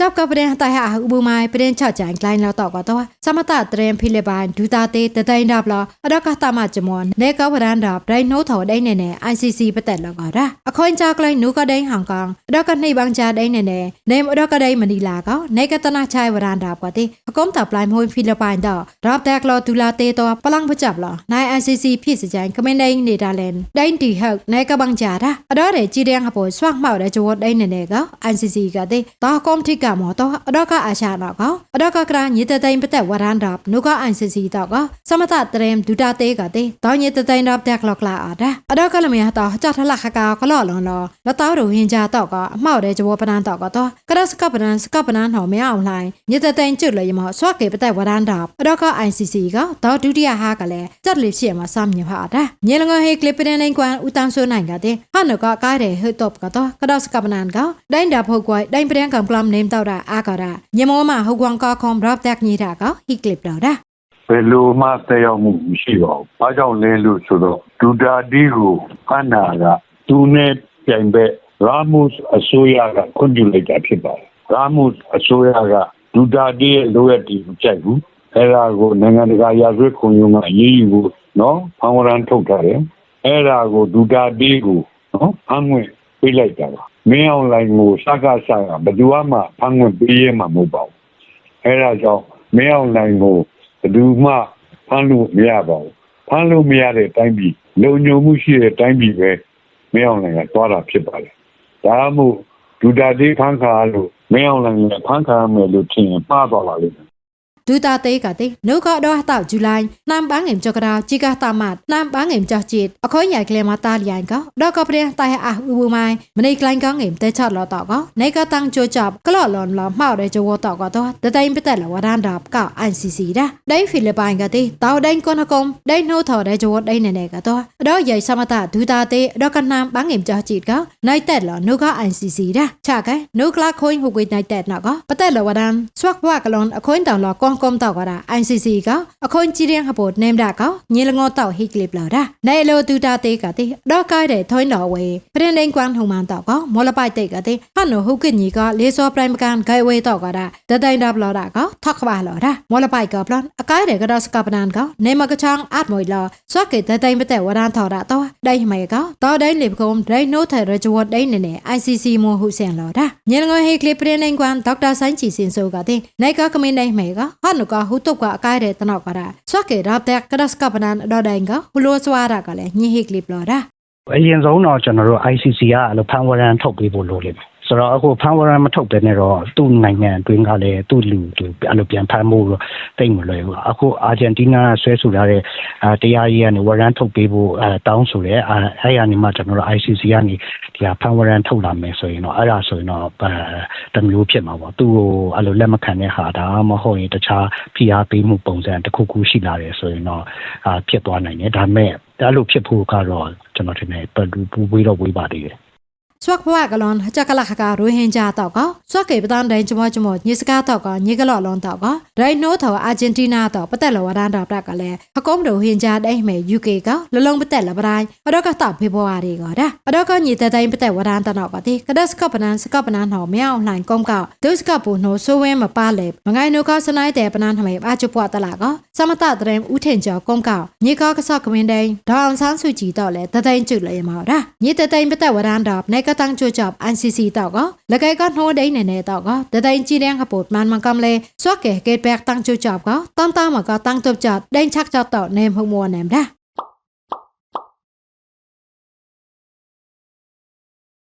จอบกับประเด็นตายหาอุบมายประเด็นชาวจางกลายเราต่อกว่าตัวสมตาเตรียมพิเลบานดูตาเตแต่ใจดับลออดอกตามาจมวนในกับระดานดับได้โนถอได้แน่ๆไอซีซีประแต่ละก็ได้อคอยจากลายหนูก็ได้ห่างกองดอกกันในบางจาได้แน่แน่ในดอกก็ได้มันดีลาก็ในกัตนาชายประานดับกว่าที่ก้มต่อปลายมวยพิเลบานดอรับแตกรอดูลาเตตัวพลังประจับลอนายไอซีซีพี่สจางก็ไม่ได้ในดาเลนได้ดีเฮกในกับบางจาได้อดอกได้จีเรียงหับโอสว่างเมาได้จวดได้แน่แน่ก็ไอซีซีก็ที่ต่อก้มที่ကမောတော့အတော့ကအာရှာတော့ကအတော့ကကရာညစ်တဲ့တိုင်ပတ်သက်ဝရန်ဒါနုက ICC တော့ကសមတတရင်ဒူတာတေကတဲ့တော့ညစ်တဲ့တိုင်တော့တက်လောက်လာအတာအတော့ကလမရတော့ကြထလခကာကလော်လွန်တော့လတော့ရဟင်ကြတော့ကအမောက်တဲ့ဂျဝပနန်တော့ကတော့ကရစကပနန်စကပနန်ဟောမရအောင်လှိုင်းညစ်တဲ့တိုင်ကျွတ်လေမဆွတ်ကေပတ်သက်ဝရန်ဒါအတော့က ICC ကတော့ဒုတိယဟာကလည်းစက်လေးဖြစ်မှာစမြပါတာမြေလငယ်ဟေကလစ်ပရင်နိုင်ကွမ်ဦးတန်းဆိုနိုင်ကတဲ့ဟာနကကားတဲ့ဟတ်တော့ကတော့ကရစကပနန်ကဒိုင်ဒါဖုတ်ကွိုင်ဒိုင်ပရင်ကံကလမ်နေမ်တော့တာအာကရာညမောမဟုတ်ကွန်ကာခွန်ဘရပ်တက်ညီတာကဟီကလစ်တော့တာဘယ်လိုမှတက်ရောက်မှုမရှိပါဘူး။ဘာကြောင့်လဲလို့ဆိုတော့ဒူတာဒီကိုခန္ဓာကသူနဲ့ပြိုင်ဘက်ရာမုစ်အစိုးရကခွင့်ပြုလိုက်တာဖြစ်ပါတယ်။ရာမုစ်အစိုးရကဒူတာဒီရဲ့လိုရတီမကြိုက်ဘူး။အဲဒါကိုနိုင်ငံတကာရာဇဝတ်ခုံရုံးကအရေးယူဖို့နော်ဖောင်ဝရန်ထုတ်ထားတယ်။အဲဒါကိုဒူတာဒီကိုနော်ဖမ်းဝင် ပေးလိုက်တာပါ။မင်းအောင်လိုင်းကိုစကားစကားဘယ်သူမှဖမ်းဝင်ပေးရမှာမဟုတ်ပါဘူး။အဲဒါကြောင့်မင်းအောင်လိုင်းကိုဘယ်သူမှဖမ်းလို့မရပါဘူးဖမ်းလို့မရတဲ့အတိုင်းပြည်လုံခြုံမှုရှိတဲ့အတိုင်းပြည်ပဲမင်းအောင်လှိုင်ကသွားတာဖြစ်ပါလေဒါမှမဟုတ်ဒူတာတေးဖမ်းခါလို့မင်းအောင်လှိုင်ကဖမ်းခါမယ်လို့ထင်ရင်ပါသွားပါလိမ့်မယ် tu ta tê cả tê nếu có đó tạo chú lai, nam bán em cho cả chỉ cả ta mạt nam bán em cho chịt. Ở khối nhà liền có? Đó có bia tai à u mai. Đi kia có em tê chọt lọ tọ có. Nấy có tăng chưa chọp, có lọ lòn lọ mạo để cho vô tọ có to tê tê em biết là quá đan đạp cả anh xì xì đó. Đấy Philippines cả tê tao đánh con nó công đấy nô thọ để cho vô đây này này cả to đó vậy sao mà ta tu đó con nam bán em cho chịt có. Nấy tê lọ nếu có anh xì xì đó. Chả cái, nếu là khôi hụt quỳ này tê nó có. Bắt tê là quá đan. Xoát qua cái lon khôi tao lọ con องกอมต่อก็ได้ไอซีซีก็อคนจีเรียงฮับปดเนมดาก็ยีละงอต่อฮิกลิบเหล่าได้ในโลตูตาเตกะติดอกไกเดถอยหนอเวเรียนเด้งกวางทงมันต่อก็มลปายเตกะติฮันโนฮุกินยีก็เลซอปรายมการไกเวต่อก็ได้แต่ได้ดับเหล่าได้ก็ทักบาเหล่าได้มลปายก็ปลอนอไกเดก็ดอสกับนานก็เนมกะช่างอัดมวยเหล่าสวกเกตได้ไม่แต่ว่าดานถอดต่อได้ไหมก็ต่อได้ลิบกอมได้โนเทระจวดได้เนเนไอซีซีมอฮุเสียงเหล่าได้ยีละงอฮิกลิบเรียนเด้งกวางดอกดาวสันจีสินโซกะติในก็กมินได้ไหมก็တဲ့ကဒစကပနန်ဒေါ်ဒိုင်ကဟူလိုဆွာရကလည်းညဟိကလစ်လာဒါအရင်ဆုံးတော့ကျွန်တော်တို့ ICC ကအဲ့လိုဖန်ဝရန်ထုတ်ပေးဖို့လိုလိမ့်မယ်ဆိုတော့အခုဖန်ဝရန်မထုတ်တဲ့နဲ့တော့သူ့နိုင်ငံအတွင်းကလည်းသူ့လူတွေအဲ့လိုပြန်ဖမ်းဖို့တော့တိတ်မလွယ်ဘူးအခုအာဂျင်တီးနားဆွဲဆိုထားတဲ့အာတရားရေးကနေဝရန်ထုတ်ပေးဖို့အဲတောင်းဆိုတယ်အဲအဲ့ရနေမှကျွန်တော်တို့ ICC ကနေ ဒီဟာဖန်ဝရန်ထုတ်လာမယ်ဆိုရင်တော့အဲ့ဒါဆိုရင်တော့အဲတမျိုးဖြစ်မှာပေါ့သူ့ကိုအဲ့လိုလက်မခံတဲ့ဟာဒါမှမဟုတ်ရင်တခြားဖိအားပေးမှုပုံစံတစ်ခုခုရှိလာတယ်ဆိုရင်တော့အာဖြစ်သွားနိုင်တယ်ဒါပေမဲ့အဲ့လိုဖြစ်ဖို့ကတော့ကျွန်တော်ထင်တယ်ပူပူဝေးတော့ဝေးပါသေးတယ် ဆွက်ဘွားကလွန်ချက်ကလခကရိုဟင်ဂျာတော့ကဆွက်ကေပဒန်ဒိုင်ချမချမညစ်စကားတော့ကညေကလော်လွန်တော့ကဒိုင်နိုထော်အာဂျင်တီးနားတော့ပတက်လော်ဝရန်ဒါပကလည်းအကုံးရိုဟင်ဂျာဒိုင်မဲ UK ကလလုံးပတက်လပတိုင်းအတော့ကတောက်ဖေဘွားတွေကဒါအတော့ကညစ်တဲ့တိုင်းပတက်ဝရန်တတော့ကတိကဒစကပနန်စကပနန်ဟောမြောင်းလှိုင်ကုံကဒုစကပူနိုဆိုဝဲမပါလေမငိုင်းနိုကစနိုင်းတဲ့ပနန်ထမေအချပွားတလာကសមတတရင်ဦးထင်ကျော်ကုံကညေကကဆကမင်းဒိုင်ဒေါအောင်ဆန်းစုကြည်တော့လေတတိုင်းကျွလေမော်ဒါညစ်တဲ့တိုင်းပတက်ဝရန်ဒါနေကกตังจูจอบอันซีซีต่อก็แล้วก็ก้อนหัวได้เนเน่ต่อก็แต่แต่อินจีแดงขบดมันมังกำเลยสวกเกเกตแบกตังจูจอบก็ต้อมตามก็ตังตัวจอบได้ชักจอบต่อเนมหงมัวเนมได้